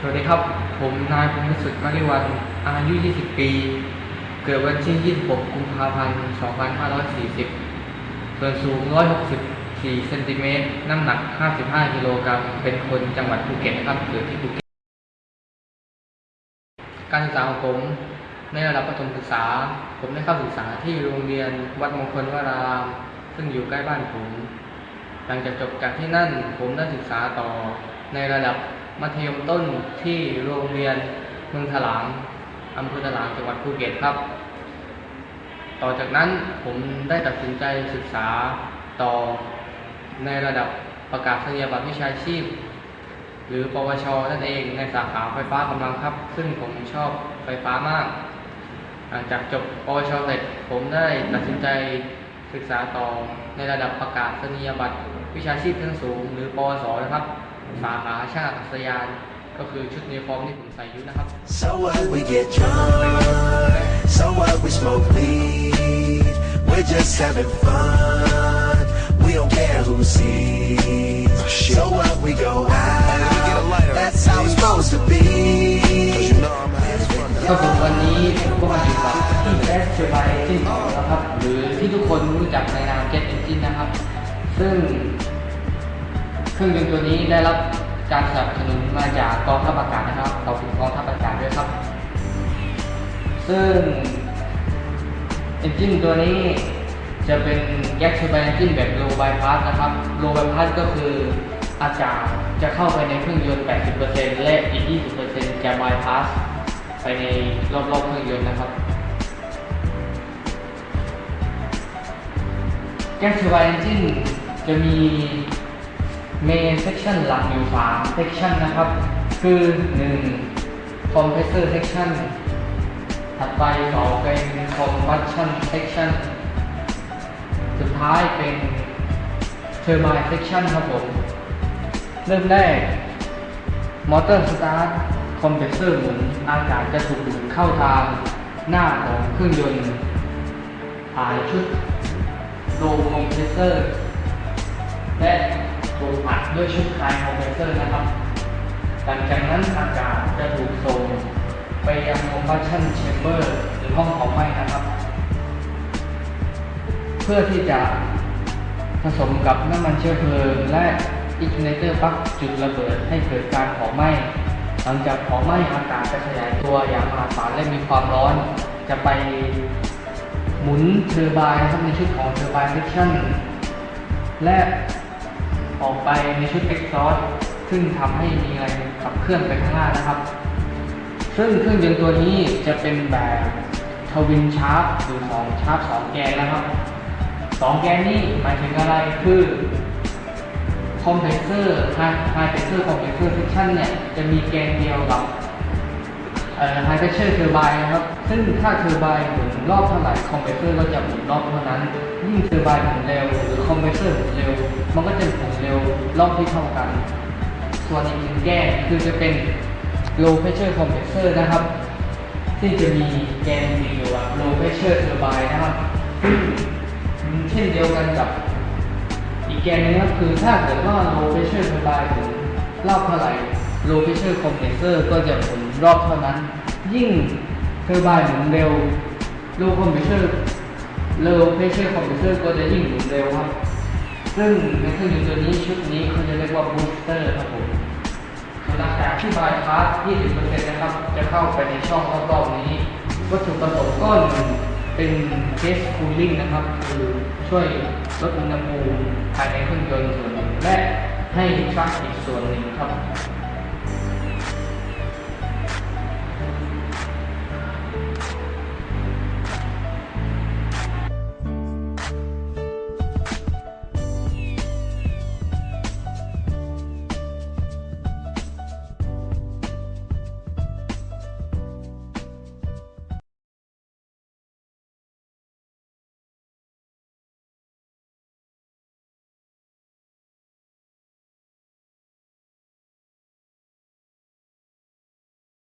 สวัสดีครับ ผมนายพงศสุดมาริวัน อายุ 20 ปี เกิดวันที่ 26 กุมภาพันธ์ 2540 ส่วนสูง 164 เซนติเมตร น้ำหนัก 55 กิโลกรัม เป็นคนจังหวัดภูเก็ตนะครับ เกิดที่ภูเก็ต การศึกษาของผมในระดับประถมศึกษา ผมได้เข้าศึกษาที่โรงเรียนวัดมงคลวาราม ซึ่งอยู่ใกล้บ้านผม หลังจากจบจากที่นั่น ผมได้ศึกษาต่อในระดับ มัธยมต้นที่โรงเรียนเมืองถลางอำเภอถลางจังหวัดภูเก็ตครับ ต่อจากนั้นผมได้ตัดสินใจศึกษาต่อในระดับประกาศนียบัตรวิชาชีพ หรือปวชนั่นเองในสาขาไฟฟ้ากำลังครับ ซึ่งผมชอบไฟฟ้ามาก หลังจากจบปวชเสร็จผมได้ตัดสินใจศึกษาต่อในระดับประกาศนียบัตรวิชาชีพขั้นสูง หรือปวสนะครับ สาขาช่างอากาศยานก็คือชุดยูนิฟอร์มที่ผมใส่อยู่นะครับ So what we get drunk, so what we smoke weed, we're just having fun, we don't care who sees. So what we go out, that's how it's supposed to be. ก็ผมวันนี้ผมก็มาอยู่กับที่แอสเทอร์ไบเอนจินของเราครับ หรือที่ทุกคนรู้จักในนาม Jet Engine นะครับ ซึ่ง เครื่องยนต์ตัวนี้ได้รับการสนับสนุนมาจากกองทัพอากาศนะครับขอบคุณกองทัพอากาศด้วยครับ ซึ่ง Engine ตัวนี้จะเป็นแยกเทอร์ไบเอนจินแบบ low bypass นะครับ low bypass ก็คืออากาศจะเข้าไปในเครื่องยนต์ 80%และอีก 20%จะ bypass ไปในรอบๆเครื่องยนต์นะครับ แก๊สเทอร์ไบเอนจินจะมี main section หลักอยู่3 section นะครับ คือ1 compressor section ถัดไป2เป็น combustion section สุดท้ายเป็น turbine section ครับผม เริ่มแรกมอเตอร์สตาร์ทคอมเพรสเซอร์หมุนอากาศจะถูกดูดเข้าทางหน้าของเครื่องยนต์ผ่านชุดโลคอมเพรสเซอร์และ ถูกอัดด้วยชุดคลายคอมเพรสเซอร์นะครับ หลังจากนั้นอากาศจะถูกส่งไปยังคอมบัชชันแชมเบอร์หรือห้องเผาไหม้นะครับ เพื่อที่จะผสมกับน้ำมันเชื้อเพลิงและอิกเนเตอร์ปักจุดระเบิดให้เกิดการเผาไหม้หลังจากเผาไหม้อากาศจะขยายตัวอย่างมหาศาลและมีความร้อน จะไปหมุนเทอร์ไบน์นะครับในชุดของเทอร์ไบน์เซคชั่นและ ออกไปในชุดเอ็กซอสซึ่งทำให้มีแรงขับเคลื่อนไปข้างหน้านะครับ ซึ่งเครื่องยนต์ตัวนี้จะเป็นแบบทวินชาร์ปหรือสองชาร์ปสองแกนนะครับสองแกนนี่หมายถึงอะไรคือคอมเพรสเซอร์ไฮไฮเพรสเซอร์คอมเพรสเซอร์เซคชันเนี่ยจะมีแกนเดียวกับ ไฮเพรสเซอร์เทอร์ไบน์นะครับ ซึ่งถ้าเทอร์ไบน์หมุนรอบเท่าไหร่คอมเพรสเซอร์ก็จะหมุนรอบเท่านั้น ยิ่งเทอร์ไบน์หมุนเร็วหรือคอมเพรสเซอร์หมุนเร็ว มันก็จะหมุนเร็วรอบที่เท่ากัน ส่วนอีกหนึ่งแก้คือจะเป็น low pressure compressor นะครับ ที่จะมีแกนเดียวกับ low pressure turbine นะครับซึ่งเช่นเดียวกันกับอีกแกนหนึงก็คือถ้าเกิดว่า low pressure turbine หมุนรอบเท่าไหร่ low pressure compressor ก็จะหมุน รอบเท่านั้น ยิ่ง turbine หมุนเร็ว low compressor low pressure compressor ก็จะยิ่งหมุนเร็วครับ ซึ่งในเครื่องยนต์ตัวนี้ชุดนี้เขาจะเรียกว่า booster ครับผมส่วนอากาศที่บายพาส20%นะครับ จะเข้าไปในช่องรอบๆนี้ วัตถุประสงค์ก็หนึ่งเป็น gas cooling นะครับ คือช่วยลดอุณหภูมิภายในเครื่องยนต์ส่วนหนึ่งและให้ทรัคอีกส่วนหนึ่งครับ